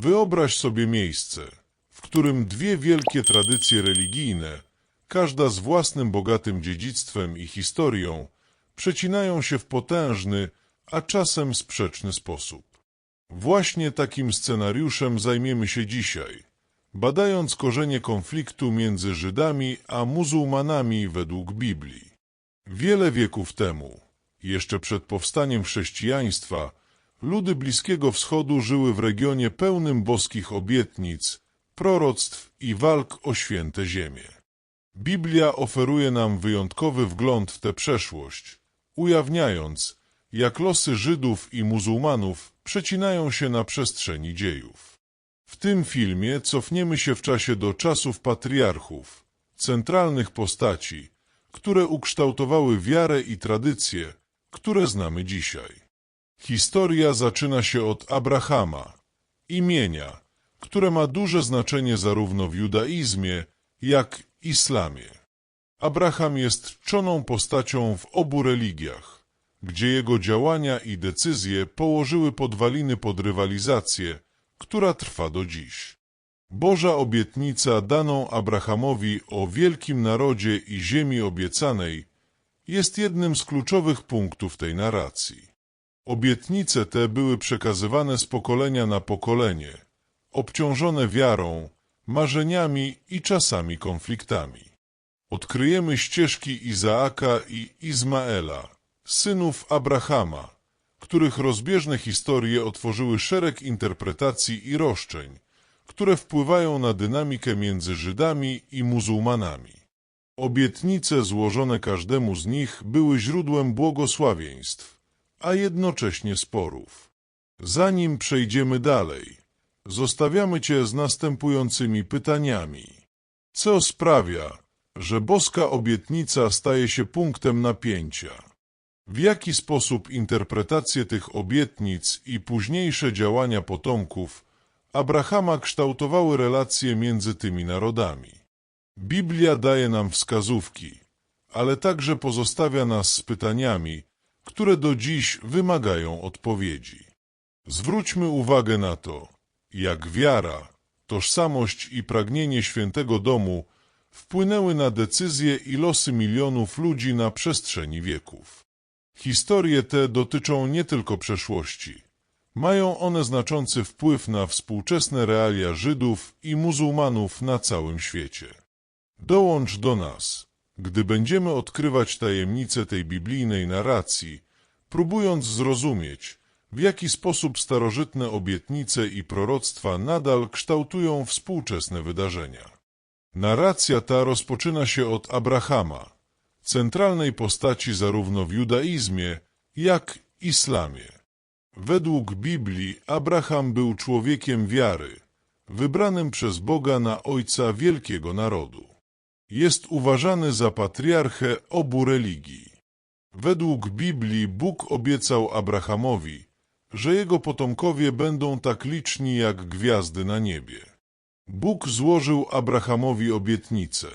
Wyobraź sobie miejsce, w którym dwie wielkie tradycje religijne, każda z własnym bogatym dziedzictwem i historią, przecinają się w potężny, a czasem sprzeczny sposób. Właśnie takim scenariuszem zajmiemy się dzisiaj, badając korzenie konfliktu między Żydami a muzułmanami według Biblii. Wiele wieków temu, jeszcze przed powstaniem chrześcijaństwa, ludy Bliskiego Wschodu żyły w regionie pełnym boskich obietnic, proroctw i walk o święte ziemię. Biblia oferuje nam wyjątkowy wgląd w tę przeszłość, ujawniając, jak losy Żydów i muzułmanów przecinają się na przestrzeni dziejów. W tym filmie cofniemy się w czasie do czasów patriarchów, centralnych postaci, które ukształtowały wiarę i tradycje, które znamy dzisiaj. Historia zaczyna się od Abrahama, imienia, które ma duże znaczenie zarówno w judaizmie, jak islamie. Abraham jest czoną postacią w obu religiach, gdzie jego działania i decyzje położyły podwaliny pod rywalizację, która trwa do dziś. Boża obietnica daną Abrahamowi o wielkim narodzie i ziemi obiecanej jest jednym z kluczowych punktów tej narracji. Obietnice te były przekazywane z pokolenia na pokolenie, obciążone wiarą, marzeniami i czasami konfliktami. Odkryjemy ścieżki Izaaka i Izmaela, synów Abrahama, których rozbieżne historie otworzyły szereg interpretacji i roszczeń, które wpływają na dynamikę między Żydami i muzułmanami. Obietnice złożone każdemu z nich były źródłem błogosławieństw, a jednocześnie sporów. Zanim przejdziemy dalej, zostawiamy Cię z następującymi pytaniami. Co sprawia, że boska obietnica staje się punktem napięcia? W jaki sposób interpretacje tych obietnic i późniejsze działania potomków Abrahama kształtowały relacje między tymi narodami? Biblia daje nam wskazówki, ale także pozostawia nas z pytaniami, które do dziś wymagają odpowiedzi. Zwróćmy uwagę na to, jak wiara, tożsamość i pragnienie świętego domu wpłynęły na decyzje i losy milionów ludzi na przestrzeni wieków. Historie te dotyczą nie tylko przeszłości. Mają one znaczący wpływ na współczesne realia Żydów i muzułmanów na całym świecie. Dołącz do nas, gdy będziemy odkrywać tajemnice tej biblijnej narracji, próbując zrozumieć, w jaki sposób starożytne obietnice i proroctwa nadal kształtują współczesne wydarzenia. Narracja ta rozpoczyna się od Abrahama, centralnej postaci zarówno w judaizmie, jak islamie. Według Biblii Abraham był człowiekiem wiary, wybranym przez Boga na ojca wielkiego narodu. Jest uważany za patriarchę obu religii. Według Biblii Bóg obiecał Abrahamowi, że jego potomkowie będą tak liczni jak gwiazdy na niebie. Bóg złożył Abrahamowi obietnicę.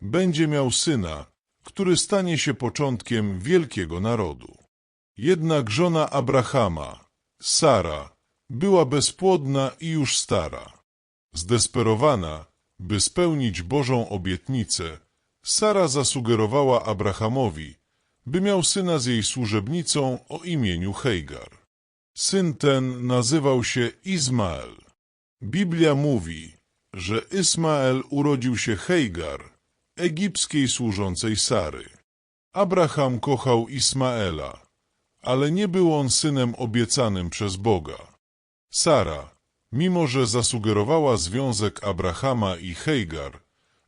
Będzie miał syna, który stanie się początkiem wielkiego narodu. Jednak żona Abrahama, Sara, była bezpłodna i już stara. Zdesperowana, by spełnić Bożą obietnicę, Sara zasugerowała Abrahamowi, by miał syna z jej służebnicą o imieniu Heigar. Syn ten nazywał się Izmael. Biblia mówi, że Ismael urodził się Heigar, egipskiej służącej Sary. Abraham kochał Ismaela, ale nie był on synem obiecanym przez Boga. Sara, mimo że zasugerowała związek Abrahama i Heigar,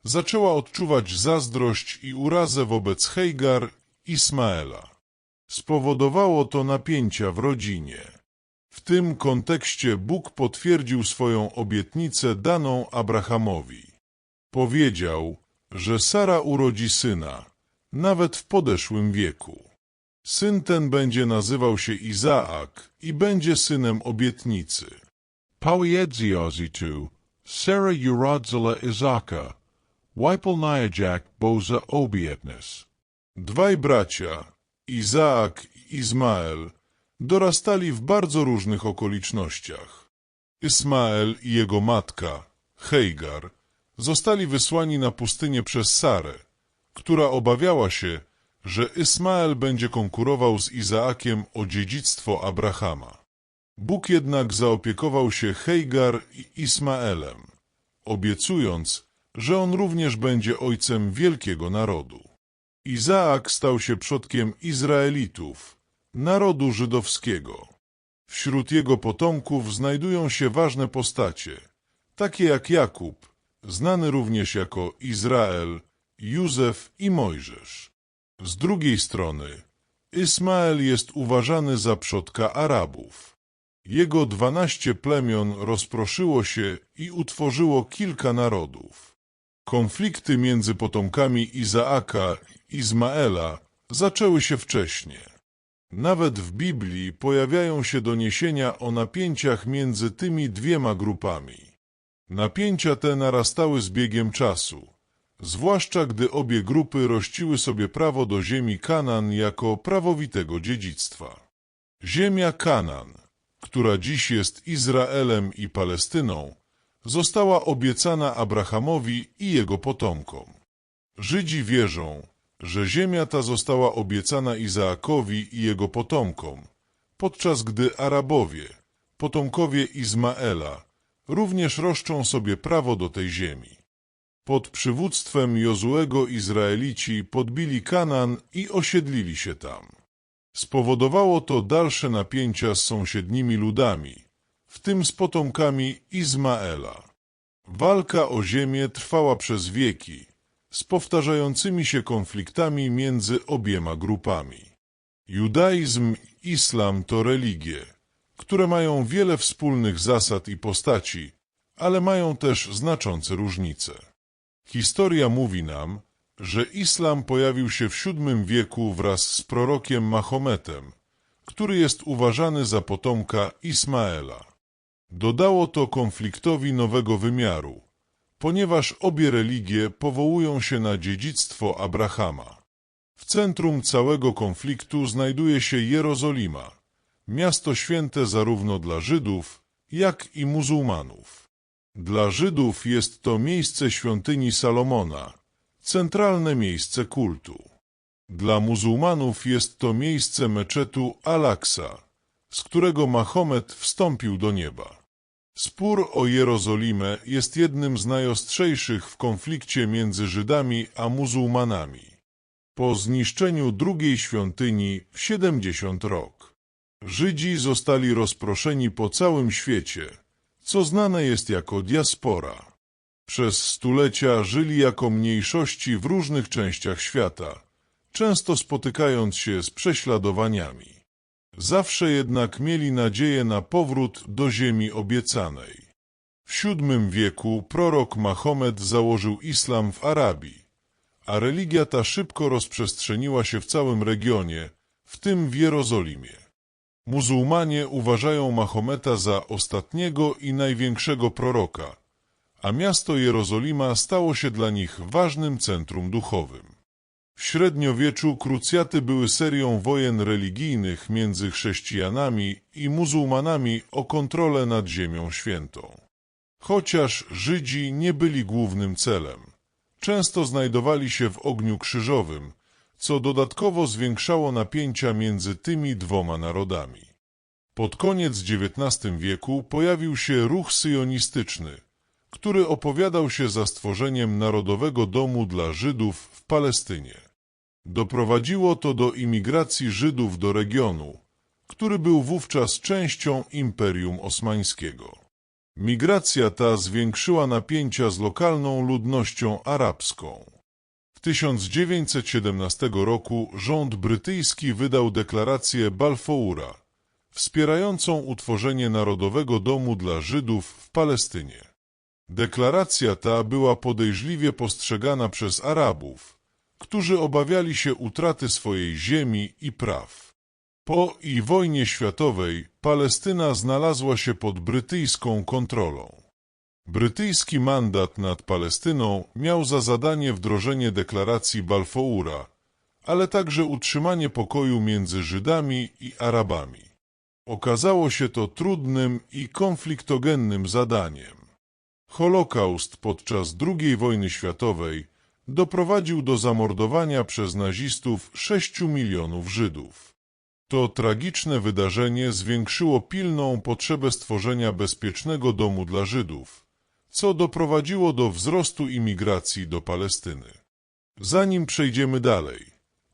zaczęła odczuwać zazdrość i urazę wobec Heigar Ismaela. Spowodowało to napięcia w rodzinie. W tym kontekście Bóg potwierdził swoją obietnicę daną Abrahamowi. Powiedział, że Sara urodzi syna, nawet w podeszłym wieku. Syn ten będzie nazywał się Izaak i będzie synem obietnicy. Powiedziozi tu, Sarah urodzila Izaka, wypełniajak boza obietnes. Dwaj bracia, Izaak i Izmael, dorastali w bardzo różnych okolicznościach. Ismael i jego matka, Heigar, zostali wysłani na pustynię przez Sarę, która obawiała się, że Ismael będzie konkurował z Izaakiem o dziedzictwo Abrahama. Bóg jednak zaopiekował się Heigar i Ismaelem, obiecując, że on również będzie ojcem wielkiego narodu. Izaak stał się przodkiem Izraelitów, narodu żydowskiego. Wśród jego potomków znajdują się ważne postacie, takie jak Jakub, znany również jako Izrael, Józef i Mojżesz. Z drugiej strony, Ismael jest uważany za przodka Arabów. Jego dwanaście plemion rozproszyło się i utworzyło kilka narodów. Konflikty między potomkami Izaaka i Izmaela zaczęły się wcześniej. Nawet w Biblii pojawiają się doniesienia o napięciach między tymi dwiema grupami. Napięcia te narastały z biegiem czasu, zwłaszcza gdy obie grupy rościły sobie prawo do ziemi Kanan jako prawowitego dziedzictwa. Ziemia Kanan, która dziś jest Izraelem i Palestyną, została obiecana Abrahamowi i jego potomkom. Żydzi wierzą, że ziemia ta została obiecana Izaakowi i jego potomkom, podczas gdy Arabowie, potomkowie Izmaela, również roszczą sobie prawo do tej ziemi. Pod przywództwem Jozuego Izraelici podbili Kanan i osiedlili się tam. Spowodowało to dalsze napięcia z sąsiednimi ludami, w tym z potomkami Izmaela. Walka o ziemię trwała przez wieki, z powtarzającymi się konfliktami między obiema grupami. Judaizm i islam to religie, które mają wiele wspólnych zasad i postaci, ale mają też znaczące różnice. Historia mówi nam, że islam pojawił się w VII wieku wraz z prorokiem Mahometem, który jest uważany za potomka Ismaela. Dodało to konfliktowi nowego wymiaru, ponieważ obie religie powołują się na dziedzictwo Abrahama. W centrum całego konfliktu znajduje się Jerozolima, miasto święte zarówno dla Żydów, jak i muzułmanów. Dla Żydów jest to miejsce świątyni Salomona, centralne miejsce kultu. Dla muzułmanów jest to miejsce meczetu Al-Aqsa, z którego Mahomet wstąpił do nieba. Spór o Jerozolimę jest jednym z najostrzejszych w konflikcie między Żydami a muzułmanami. Po zniszczeniu drugiej świątyni w 70 rok. Żydzi zostali rozproszeni po całym świecie, co znane jest jako diaspora. Przez stulecia żyli jako mniejszości w różnych częściach świata, często spotykając się z prześladowaniami. Zawsze jednak mieli nadzieję na powrót do ziemi obiecanej. W VII wieku prorok Mahomet założył islam w Arabii, a religia ta szybko rozprzestrzeniła się w całym regionie, w tym w Jerozolimie. Muzułmanie uważają Mahometa za ostatniego i największego proroka, a miasto Jerozolima stało się dla nich ważnym centrum duchowym. W średniowieczu krucjaty były serią wojen religijnych między chrześcijanami i muzułmanami o kontrolę nad Ziemią Świętą. Chociaż Żydzi nie byli głównym celem, często znajdowali się w ogniu krzyżowym, co dodatkowo zwiększało napięcia między tymi dwoma narodami. Pod koniec XIX wieku pojawił się ruch syjonistyczny, który opowiadał się za stworzeniem Narodowego Domu dla Żydów w Palestynie. Doprowadziło to do imigracji Żydów do regionu, który był wówczas częścią Imperium Osmańskiego. Migracja ta zwiększyła napięcia z lokalną ludnością arabską. W 1917 roku rząd brytyjski wydał deklarację Balfoura, wspierającą utworzenie Narodowego Domu dla Żydów w Palestynie. Deklaracja ta była podejrzliwie postrzegana przez Arabów, którzy obawiali się utraty swojej ziemi i praw. Po i wojnie światowej Palestyna znalazła się pod brytyjską kontrolą. Brytyjski mandat nad Palestyną miał za zadanie wdrożenie deklaracji Balfoura, ale także utrzymanie pokoju między Żydami i Arabami. Okazało się to trudnym i konfliktogennym zadaniem. Holokaust podczas II wojny światowej doprowadził do zamordowania przez nazistów 6 milionów Żydów. To tragiczne wydarzenie zwiększyło pilną potrzebę stworzenia bezpiecznego domu dla Żydów, co doprowadziło do wzrostu imigracji do Palestyny. Zanim przejdziemy dalej,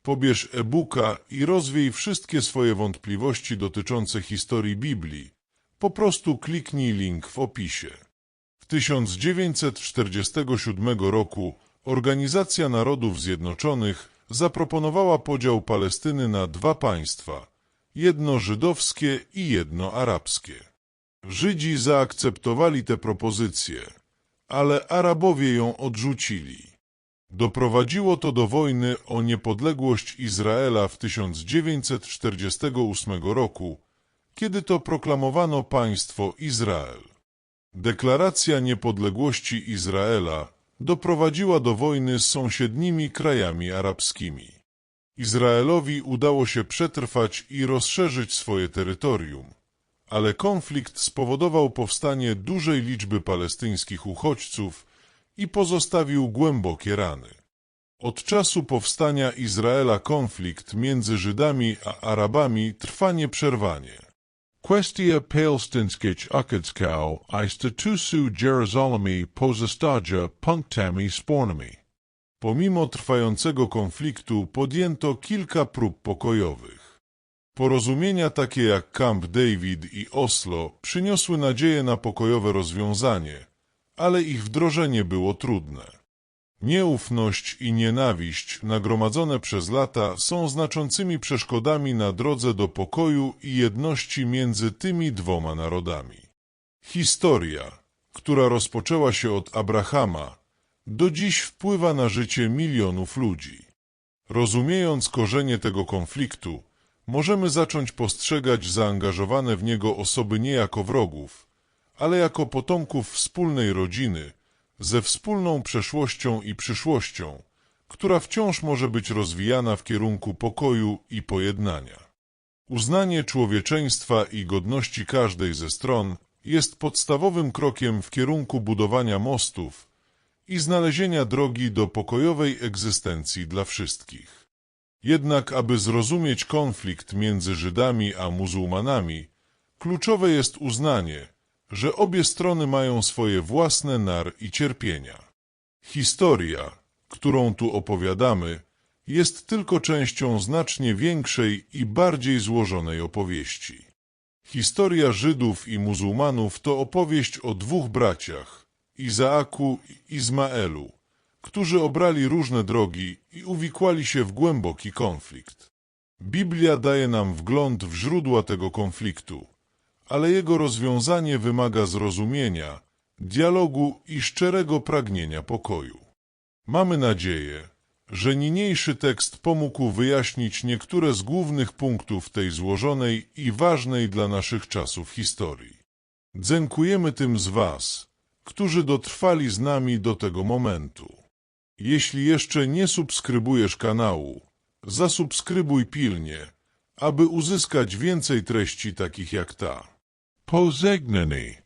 pobierz e-booka i rozwiej wszystkie swoje wątpliwości dotyczące historii Biblii. Po prostu kliknij link w opisie. W 1947 roku Organizacja Narodów Zjednoczonych zaproponowała podział Palestyny na dwa państwa, jedno żydowskie i jedno arabskie. Żydzi zaakceptowali tę propozycję, ale Arabowie ją odrzucili. Doprowadziło to do wojny o niepodległość Izraela w 1948 roku, kiedy to proklamowano państwo Izrael. Deklaracja niepodległości Izraela doprowadziła do wojny z sąsiednimi krajami arabskimi. Izraelowi udało się przetrwać i rozszerzyć swoje terytorium, ale konflikt spowodował powstanie dużej liczby palestyńskich uchodźców i pozostawił głębokie rany. Od czasu powstania Izraela konflikt między Żydami a Arabami trwa nieprzerwanie. Questia palestinskich ukidskau ista tusu Jerusalemi pozostaja punktami spornami. Pomimo trwającego konfliktu podjęto kilka prób pokojowych. Porozumienia takie jak Camp David i Oslo przyniosły nadzieję na pokojowe rozwiązanie, ale ich wdrożenie było trudne. Nieufność i nienawiść nagromadzone przez lata są znaczącymi przeszkodami na drodze do pokoju i jedności między tymi dwoma narodami. Historia, która rozpoczęła się od Abrahama, do dziś wpływa na życie milionów ludzi. Rozumiejąc korzenie tego konfliktu, możemy zacząć postrzegać zaangażowane w niego osoby nie jako wrogów, ale jako potomków wspólnej rodziny, ze wspólną przeszłością i przyszłością, która wciąż może być rozwijana w kierunku pokoju i pojednania. Uznanie człowieczeństwa i godności każdej ze stron jest podstawowym krokiem w kierunku budowania mostów i znalezienia drogi do pokojowej egzystencji dla wszystkich. Jednak, aby zrozumieć konflikt między Żydami a muzułmanami, kluczowe jest uznanie, że obie strony mają swoje własne nar i cierpienia. Historia, którą tu opowiadamy, jest tylko częścią znacznie większej i bardziej złożonej opowieści. Historia Żydów i muzułmanów to opowieść o dwóch braciach, Izaaku i Izmaelu, którzy obrali różne drogi i uwikłali się w głęboki konflikt. Biblia daje nam wgląd w źródła tego konfliktu, ale jego rozwiązanie wymaga zrozumienia, dialogu i szczerego pragnienia pokoju. Mamy nadzieję, że niniejszy tekst pomógł wyjaśnić niektóre z głównych punktów tej złożonej i ważnej dla naszych czasów historii. Dziękujemy tym z Was, którzy dotrwali z nami do tego momentu. Jeśli jeszcze nie subskrybujesz kanału, zasubskrybuj pilnie, aby uzyskać więcej treści takich jak ta. Posignani